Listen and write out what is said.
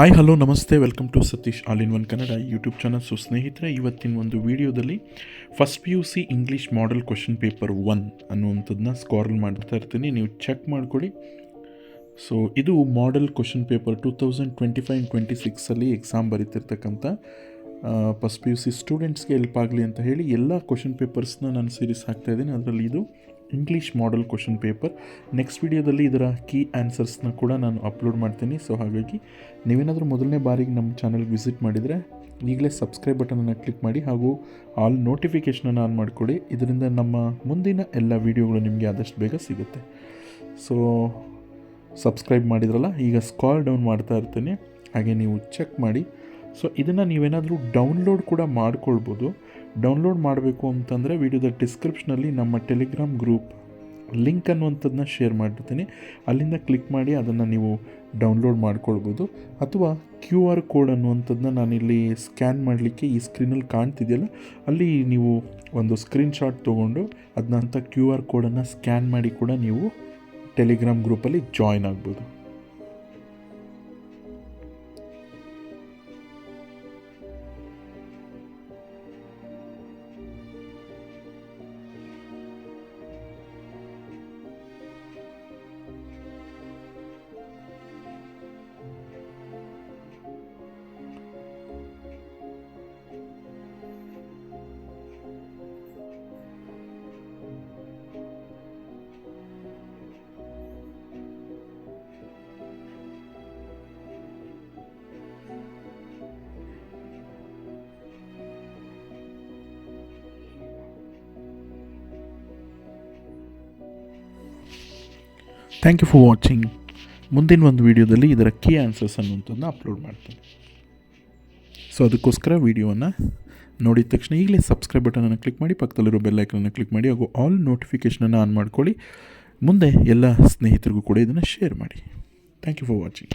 Hi hello namaste welcome to Satish all in one Kannada YouTube channel so ಸ್ನೇಹಿತರೆ, ಇವತ್ತಿನ ಒಂದು ವಿಡಿಯೋದಲ್ಲಿ first P U C English model question paper one ಅನ್ನುವಂಥದ್ದನ್ನ scroll ಮಾಡ್ತಾ ಇರ್ತೀನಿ. ನೀವು ಚೆಕ್ ಮಾಡ್ಕೊಳ್ಳಿ ಸೊ ಇದು model question paper two thousand twenty five twenty ಸಿಕ್ಸಲ್ಲಿ exam ಬರೀತಿರ್ತಕ್ಕಂಥ ಫಸ್ಟ್ ಪಿ ಯು ಸಿ ಸ್ಟೂಡೆಂಟ್ಸ್ಗೆ ಹೆಲ್ಪ್ ಆಗಲಿ ಅಂತ ಹೇಳಿ ಎಲ್ಲ ಕ್ವಶನ್ ಪೇಪರ್ಸ್ನ ನಾನು ಸೀರೀಸ್ ಹಾಕ್ತಾ ಇದ್ದೀನಿ. ಅದರಲ್ಲಿ ಇದು English model question paper next ವಿಡಿಯೋದಲ್ಲಿ ಇದರ ಕೀ ಆನ್ಸರ್ಸ್ನ ಕೂಡ ನಾನು ಅಪ್ಲೋಡ್ ಮಾಡ್ತೀನಿ. ಸೊ ಹಾಗಾಗಿ ನೀವೇನಾದರೂ ಮೊದಲನೇ ಬಾರಿಗೆ ನಮ್ಮ ಚಾನಲ್ಗೆ ವಿಸಿಟ್ ಮಾಡಿದರೆ ಈಗಲೇ ಸಬ್ಸ್ಕ್ರೈಬ್ ಬಟನನ್ನು ಕ್ಲಿಕ್ ಮಾಡಿ ಹಾಗೂ ಆಲ್ ನೋಟಿಫಿಕೇಷನನ್ನು ಆನ್ ಮಾಡಿಕೊಡಿ ಇದರಿಂದ ನಮ್ಮ ಮುಂದಿನ ಎಲ್ಲ ವೀಡಿಯೋಗಳು ನಿಮಗೆ ಆದಷ್ಟು ಬೇಗ ಸಿಗುತ್ತೆ. ಸೊ ಸಬ್ಸ್ಕ್ರೈಬ್ ಮಾಡಿದ್ರಲ್ಲ, ಈಗ ಸ್ಕಾಲ್ ಡೌನ್ ಮಾಡ್ತಾ ಇರ್ತೀನಿ. ಹಾಗೆ ನೀವು ಚೆಕ್ ಮಾಡಿ ಸೊ ಇದನ್ನು ನೀವೇನಾದರೂ ಡೌನ್ಲೋಡ್ ಕೂಡ ಮಾಡ್ಕೊಳ್ಬೋದು. ಡೌನ್ಲೋಡ್ ಮಾಡಬೇಕು ಅಂತಂದರೆ ವಿಡಿಯೋದ ಡಿಸ್ಕ್ರಿಪ್ಷನಲ್ಲಿ ನಮ್ಮ ಟೆಲಿಗ್ರಾಮ್ ಗ್ರೂಪ್ ಲಿಂಕ್ ಅನ್ನುವಂಥದ್ದನ್ನ ಶೇರ್ ಮಾಡಿರ್ತೀನಿ. ಅಲ್ಲಿಂದ ಕ್ಲಿಕ್ ಮಾಡಿ ಅದನ್ನು ನೀವು ಡೌನ್ಲೋಡ್ ಮಾಡ್ಕೊಳ್ಬೋದು. ಅಥವಾ ಕ್ಯೂ ಆರ್ ಕೋಡ್ ಅನ್ನುವಂಥದ್ದನ್ನ ನಾನಿಲ್ಲಿ ಸ್ಕ್ಯಾನ್ ಮಾಡಲಿಕ್ಕೆ ಈ ಸ್ಕ್ರೀನಲ್ಲಿ ಕಾಣ್ತಿದೆಯಲ್ಲ, ಅಲ್ಲಿ ನೀವು ಒಂದು ಸ್ಕ್ರೀನ್ಶಾಟ್ ತೊಗೊಂಡು ಅದನ್ನಂಥ ಕ್ಯೂ ಆರ್ ಕೋಡನ್ನು ಸ್ಕ್ಯಾನ್ ಮಾಡಿ ಕೂಡ ನೀವು ಟೆಲಿಗ್ರಾಮ್ ಗ್ರೂಪಲ್ಲಿ ಜಾಯ್ನ್ ಆಗ್ಬೋದು. ಥ್ಯಾಂಕ್ ಯು ಫಾರ್ ವಾಚಿಂಗ್ ಮುಂದಿನ ಒಂದು ವೀಡಿಯೋದಲ್ಲಿ ಇದರ ಕೀ ಆನ್ಸರ್ಸ್ ಅನ್ನುವಂಥದ್ದನ್ನ ಅಪ್ಲೋಡ್ ಮಾಡ್ತೀನಿ. ಸೊ ಅದಕ್ಕೋಸ್ಕರ ವೀಡಿಯೋವನ್ನು ನೋಡಿದ ತಕ್ಷಣ ಈಗಲೇ ಸಬ್ಸ್ಕ್ರೈಬ್ ಬಟನನ್ನು ಕ್ಲಿಕ್ ಮಾಡಿ, ಪಕ್ಕದಲ್ಲಿರೋ ಬೆಲ್ ಐಕನನ್ನು ಕ್ಲಿಕ್ ಮಾಡಿ, ಹಾಗೂ ಆಲ್ ನೋಟಿಫಿಕೇಷನನ್ನು ಆನ್ ಮಾಡ್ಕೊಳ್ಳಿ. ಮುಂದೆ ಎಲ್ಲ ಸ್ನೇಹಿತರಿಗೂ ಕೂಡ ಇದನ್ನು ಶೇರ್ ಮಾಡಿ. Thank you for watching